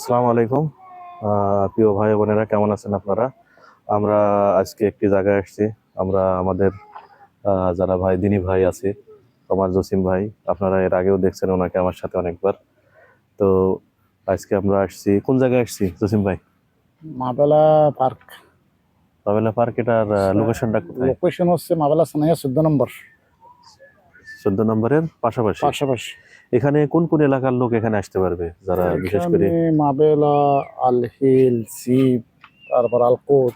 আসসালামু আলাইকুম। প্রিয় ভাই বোনেরা কেমন আছেন আপনারা? আমরা আজকে একটি জায়গায় আসছি। আমরা আমাদের যারা ভাই দিনী ভাই আছে তোমার জসিম ভাই আপনারা এর আগেও দেখছেন ওনাকে আমার সাথে অনেকবার। তো আজকে আমরা আসছি কোন জায়গায় আসছি জসিম ভাই? মাবেলা পার্ক। মাবেলা পার্ক এটার লোকেশনটা কোথায়? লোকেশন হচ্ছে মাবেলা সানাইয়া চোদ্দ নম্বর। চোদ্দ নম্বরের পাশাপাশি? পাশাপাশি। এখানে কোন কোন এলাকার লোক এখানে আসতে পারবে? যারা বিশেষ করে মাবেলা আলহিল সিপ তারপর আলকোট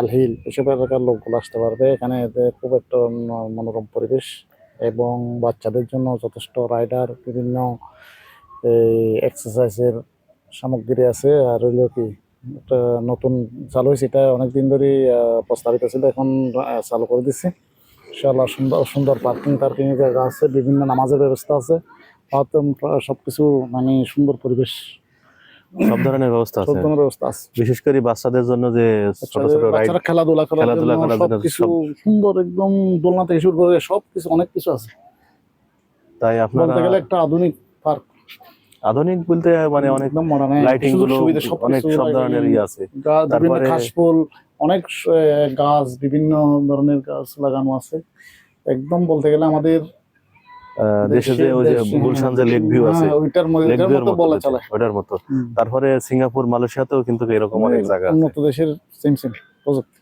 আলহিল এসব এলাকার লোকগুলো আসতে পারবে। এখানে খুব একটা মনোরম পরিবেশ এবং বাচ্চাদের জন্য যথেষ্ট রাইডার বিভিন্ন এক্সারসাইজের সামগ্রী আছে। আর হইল কি একটা নতুন চালু হয়েছে এটা অনেকদিন ধরে প্রস্তাবিত ছিল এখন চালু করে দিচ্ছে ইনশাআল্লাহ সুন্দর সুন্দর পার্কিং টার্কিং এর জায়গা আছে বিভিন্ন নামাজের ব্যবস্থা আছে সবকিছু মানে সুন্দর পরিবেশ। সব ধরনের ব্যবস্থা সব ধরনের ব্যবস্থা আছে। বিশেষ করে বাচ্চাদের জন্য যে ছোট ছোট রাইড খেলাধুলা করার খেলাধুলা করার জন্য সব- সুন্দর একদম দোলনা থেকে শুরু করে সবকিছু অনেক কিছু আছে। তাই আপনারা বলতে গেলে একটা আধুনিক পার্ক আধুনিক বলতে মানে অনেক একদম মডার্ন লাইটিংগুলো অনেক সব ধরনের আছে। তারপরে- অনেক গাছ বিভিন্ন ধরনের গাছ লাগানো আছে। একদম বলতে গেলে আমাদের দেশে যে ওই যে গুলশান যে লেক ভিউ আছে হ্যাঁ, ওইটার মধ্যে লেক ভিউর মতো বলা চলে। ওইটার মতো। তারপরে সিঙ্গাপুর মালয়েশিয়াতেও কিন্তু এরকম অনেক জায়গা উন্নত দেশের সেম সেম প্রযুক্তি।